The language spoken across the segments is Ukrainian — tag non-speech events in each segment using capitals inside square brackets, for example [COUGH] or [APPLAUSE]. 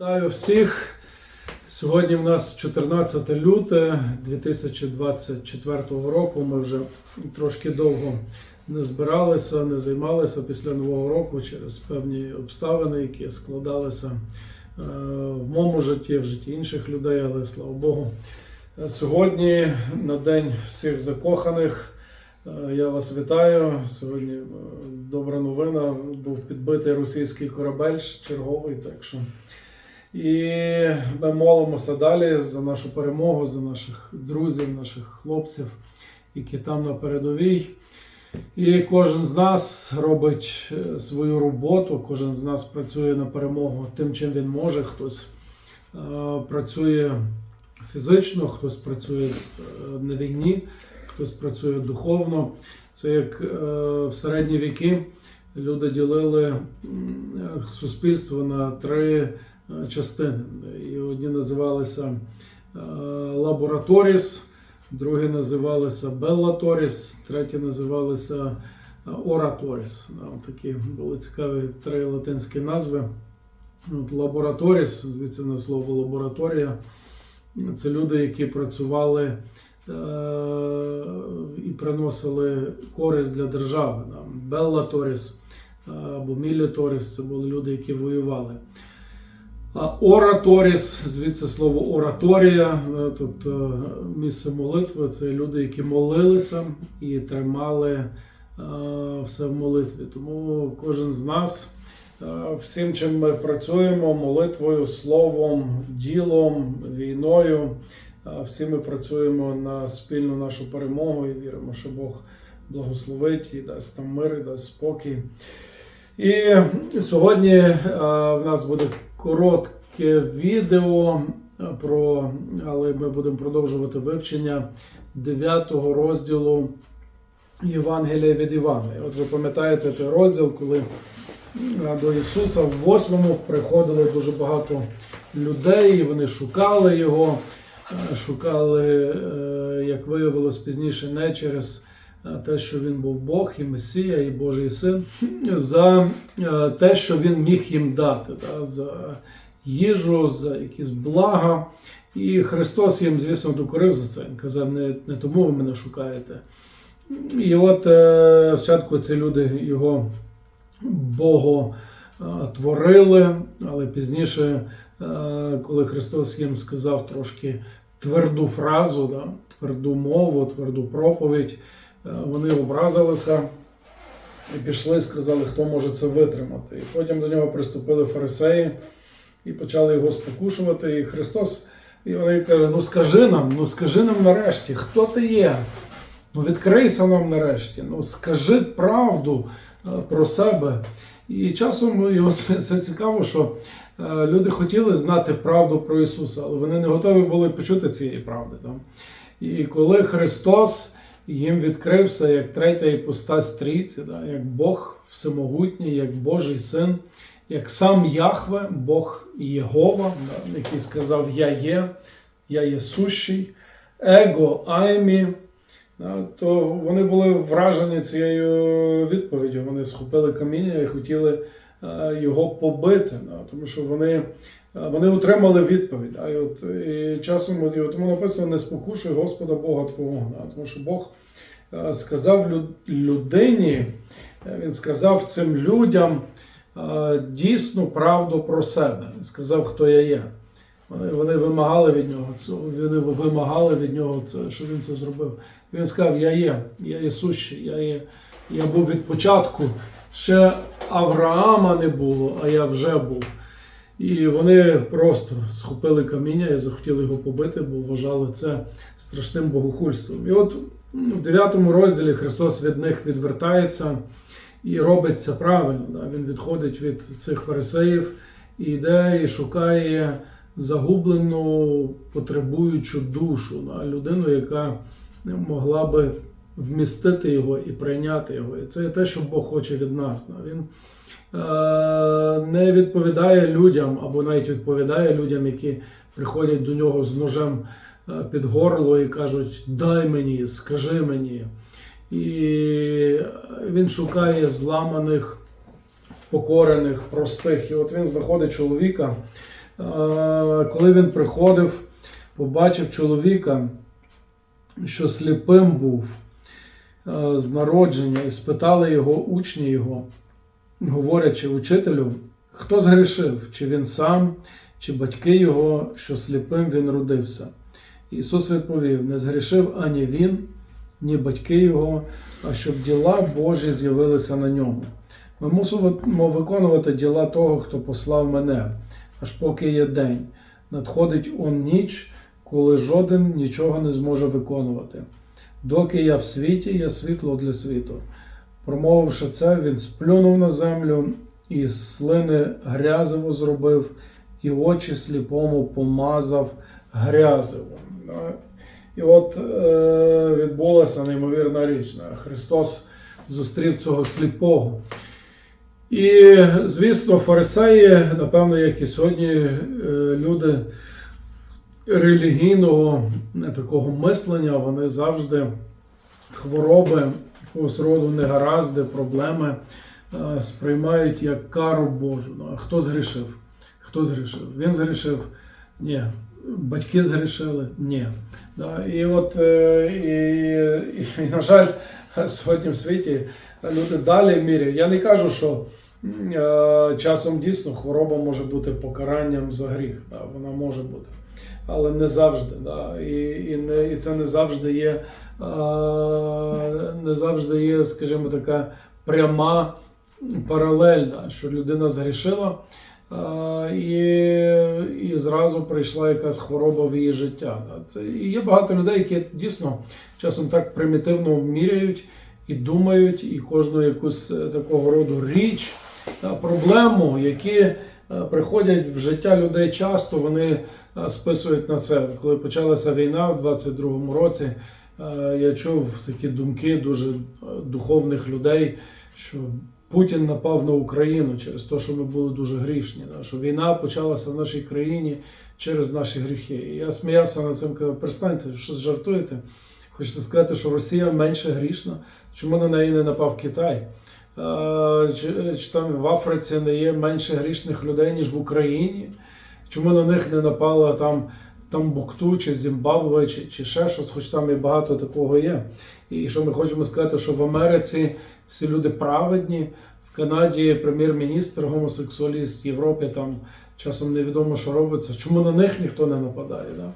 Вітаю всіх. Сьогодні в нас 14 люте 2024 року. Ми вже трошки довго не збиралися, не займалися після Нового року через певні обставини, які складалися е, в моєму житті, в житті інших людей, але слава Богу. Е, Сьогодні на День всіх закоханих. Е, Я вас вітаю. Сьогодні добра новина. Був підбитий російський корабель черговий. Так що і ми молимося далі за нашу перемогу, за наших друзів, наших хлопців, які там на передовій. І кожен з нас робить е, свою роботу, кожен з нас працює на перемогу тим, чим він може. Хтось е, працює фізично, хтось працює е, на війні, хтось працює духовно. Це як е, в середні віки люди ділили е, суспільство на три частини. І одні називалися е, лабораторіс, другі називалися беллаторіс, треті називалися е, ораторіс. Такі були цікаві три латинські назви. От лабораторіс, звідси на слово лабораторія. Це люди, які працювали е, і приносили користь для держави. Беллаторіс е, або міліторіс це були люди, які воювали. Ораторіс, звідси слово ораторія, тобто місце молитви, це люди, які молилися і тримали е, все в молитві. Тому кожен з нас, всім, чим ми працюємо, молитвою, словом, ділом, війною, всі ми працюємо на спільну нашу перемогу і віримо, що Бог благословить і дасть нам мир, і дасть спокій. І сьогодні е, в нас буде коротке відео е, про, але ми будемо продовжувати вивчення 9 розділу Євангелія від Івана. От ви пам'ятаєте той розділ, коли е, до Ісуса в восьмому приходило дуже багато людей, і вони шукали його, шукали, як виявилось пізніше, не через те, що він був Бог і Месія, і Божий син, за е, те, що він міг їм дати, да, за їжу, за якісь блага. І Христос їм, звісно, докорив за це. Він казав, не, не тому ви мене шукаєте. І от е, спочатку ці люди його Бого е, творили, але пізніше, е, коли Христос їм сказав трошки тверду фразу, да, тверду мову, тверду проповідь, е, вони образилися і пішли, сказали, хто може це витримати. І потім до нього приступили фарисеї і почали його спокушувати. І Христос, і вони кажуть, ну скажи нам, ну скажи нам нарешті, хто ти є? Ну відкрийся нам нарешті, ну скажи правду е, про себе. І часом і [LAUGHS] це цікаво, що е, люди хотіли знати правду про Ісуса, але вони не готові були почути цієї правди. Да? І коли Христос їм відкрився як третя іпостась трійці, да? як Бог всемогутній, як Божий син, як сам Яхве, Бог Єгова, да? який сказав: Я є, я є сущий, его аймі. Да, то вони були вражені цією відповіддю. Вони схопили каміння і хотіли е, його побити, да, тому що вони, вони отримали відповідь. А от, і часом і тому написано: не спокушуй Господа Бога Твого. Да, тому що Бог е, сказав люд- людині, е, він сказав цим людям е, дійсну правду про себе. Він сказав, хто я є. Вони, вони вимагали від нього цього, вони вимагали від нього це, що він це зробив. Він сказав: Я є, я є сущий, я є. Я був від початку. Ще Авраама не було, а я вже був. І вони просто схопили каміння і захотіли його побити, бо вважали це страшним богохульством. І от в 9 розділі Христос від них відвертається і робить це правильно. Да? Він відходить від цих фарисеїв і йде і шукає загублену потребуючу душу, да? людину, яка могла би вмістити його і прийняти його. І це те, що Бог хоче від нас. Да? Він не відповідає людям, або навіть відповідає людям, які приходять до нього з ножем е, під горло і кажуть: Дай мені, скажи мені. І він шукає зламаних, впокорених, простих. І от він знаходить чоловіка, коли він приходив, побачив чоловіка, що сліпим був е, з народження, і спитали його учні його, говорячи учителю, хто згрішив, чи він сам, чи батьки його, що сліпим він родився. Ісус відповів: не згрішив ані він, ні батьки його, а щоб діла Божі з'явилися на ньому. Ми мусимо виконувати діла того, хто послав мене, аж поки є день. Надходить он ніч, коли жоден нічого не зможе виконувати. Доки я в світі, я світло для світу. Промовивши це, він сплюнув на землю і слини грязиво зробив, і очі сліпому помазав грязиво. І от е, відбулася неймовірна річ. Христос зустрів цього сліпого. І, звісно, фарисеї, напевно, як і сьогодні, е, люди релігійного такого мислення, вони завжди хвороби, якогось роду негаразди, проблеми е, сприймають як кару Божу. Ну, а хто згрішив? Хто згрішив? Він згрішив? Ні. Батьки згрішили? Ні. Да, І от, е, і, і, на жаль, сьогодні в світі люди далі міряють. Я не кажу, що е, часом дійсно хвороба може бути покаранням за гріх. Да, вона може бути. Але не завжди. Да, І, і, не, і це не завжди є, не завжди є, скажімо, така пряма паралель, да, що людина згрішила. І, і зразу прийшла якась хвороба в її життя. Це, і є багато людей, які дійсно часом так примітивно міряють і думають, і кожну якусь е, такого роду річ, проблему, які е, приходять в життя людей часто, вони е, списують на це. Коли почалася війна в 22-му році, я чув такі думки дуже е, духовних людей, що Путін напав на Україну через те, що ми були дуже грішні, що війна почалася в нашій країні через наші гріхи. І я сміявся над цим, казав, перестаньте, що жартуєте. Хочете сказати, що Росія менше грішна? Чому на неї не напав Китай? Е, Чи, чи там в Африці не є менше грішних людей, ніж в Україні? Чому на них не напала там Тамбукту, чи Зімбабве, чи, чи ще щось, хоч там і багато такого є. І що ми хочемо сказати, що в Америці всі люди праведні, в Канаді прем'єр-міністр, гомосексуаліст, в Європі там часом невідомо, що робиться. Чому на них ніхто не нападає? Да?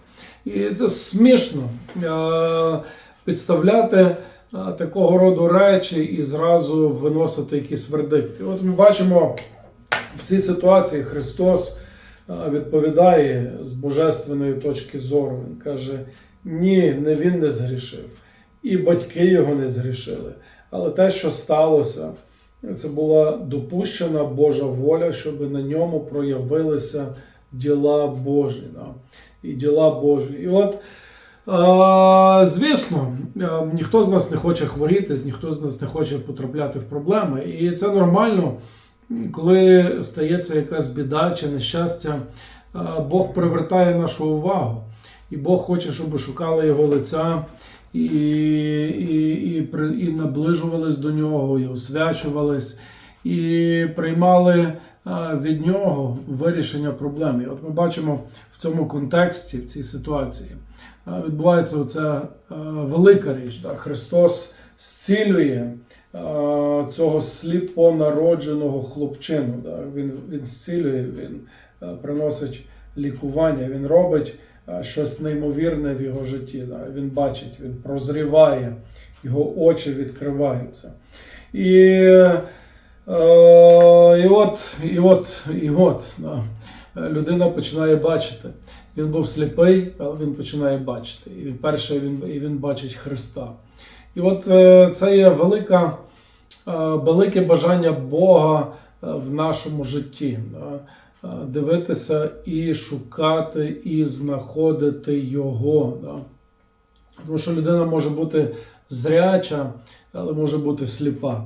І це смішно е, підставляти е, такого роду речі і зразу виносити якісь вердикти. От ми бачимо в цій ситуації Христос відповідає з божественної точки зору. Він каже: ні, не він не згрішив, і батьки його не згрішили. Але те, що сталося, це була допущена Божа воля, щоб на ньому проявилися діла Божі. Да? І діла Божі. І от, звісно, ніхто з нас не хоче хворіти, ніхто з нас не хоче потрапляти в проблеми. І це нормально, коли стається якась біда чи нещастя, Бог привертає нашу увагу. І Бог хоче, щоб шукали його лиця і, і, і, і наближувались до нього, і освячувались, і приймали від нього вирішення проблем. І от ми бачимо в цьому контексті, в цій ситуації, відбувається оця велика річ. Да? Христос зцілює цього сліпонародженого хлопчину. Він, він зцілює, він а, приносить лікування, він робить а, щось неймовірне в його житті. Він бачить, він прозріває, його очі відкриваються. І, е, і от, і от, і от да, людина починає бачити. Він був сліпий, але він починає бачити. І перше він, і він бачить Христа. І от е, це є велика, е, велике бажання Бога е, в нашому житті. Дивитися і шукати, і знаходити Його. Тому що людина може бути зряча, але може бути сліпа.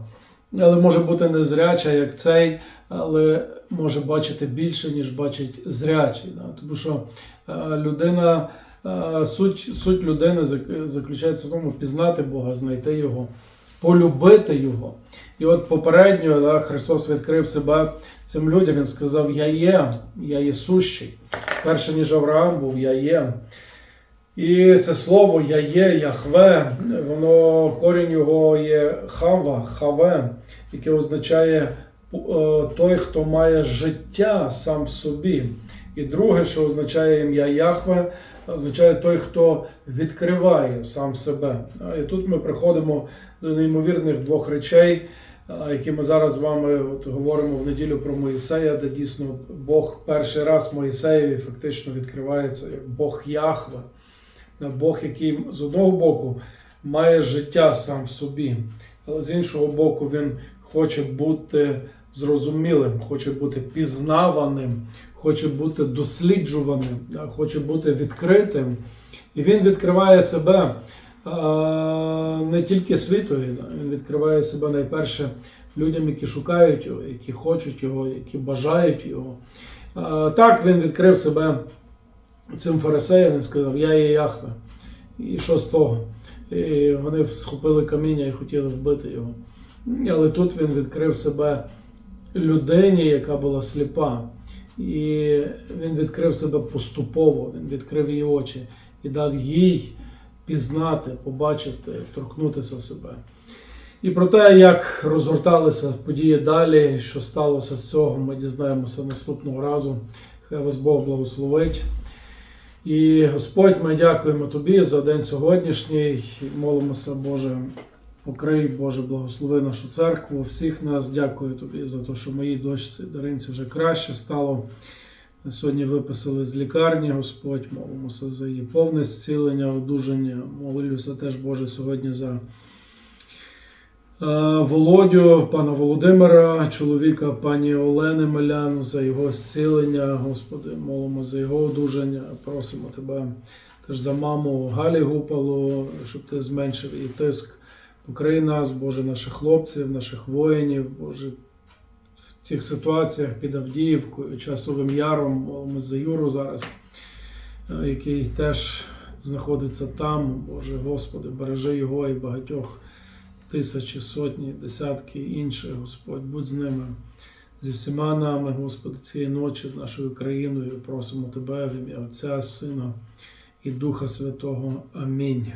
Але може бути не зряча, як цей, але може бачити більше, ніж бачить зрячий. Тому що людина, суть, суть людини заключається в тому пізнати Бога, знайти Його, полюбити Його. І от попередньо да, Христос відкрив себе цим людям. Він сказав: Я є, я є сущий. Перше, ніж Авраам був, я є. І це слово Я є, Яхве, воно корінь його є хава, хаве, яке означає е, той, хто має життя сам в собі. І друге, що означає ім'я Яхве, означає той, хто відкриває сам себе. І тут ми приходимо до неймовірних двох речей, які ми зараз з вами от говоримо в неділю про Моїсея, де дійсно Бог перший раз Моїсеєві фактично відкривається як Бог Яхве. Бог, який з одного боку має життя сам в собі, але з іншого боку, він хоче бути зрозумілим, хоче бути пізнаваним, хоче бути досліджуваним, хоче бути відкритим. І він відкриває себе не тільки світові, він відкриває себе найперше людям, які шукають його, які хочуть його, які бажають його. Так, він відкрив себе цим фарисеям, він сказав, я є Яхве. І що з того? І вони схопили каміння і хотіли вбити його. Але тут він відкрив себе людині, яка була сліпа. І він відкрив себе поступово, він відкрив її очі і дав їй пізнати, побачити, торкнутися себе. І про те, як розгорталися події далі, що сталося з цього, ми дізнаємося наступного разу. Хай вас Бог благословить. І Господь, ми дякуємо Тобі за день сьогоднішній. Молимося, Боже, покрий, Боже, благослови нашу церкву. Всіх нас дякую Тобі за те, що моїй дочці Даринці вже краще стало. Сьогодні виписали з лікарні, Господь, молимося за її повне зцілення, одужання. Молюся теж, Боже, сьогодні за. Е, Володю, пана Володимира, чоловіка пані Олени Мелян, за його зцілення, Господи, молимо за його одужання. Просимо Тебе теж за маму Галі Гупалу, щоб ти зменшив її тиск. Нас, Боже, наших хлопців, наших воїнів, Боже, в тих ситуаціях під Авдіївкою, часовим яром, молимо за Юру зараз, е, який теж знаходиться там. Боже, Господи, бережи його і багатьох тисячі, сотні, десятки інших, Господь, будь з ними, зі всіма нами, Господи, цієї ночі, з нашою країною. Просимо Тебе в ім'я Отця, Сина і Духа Святого. Амінь.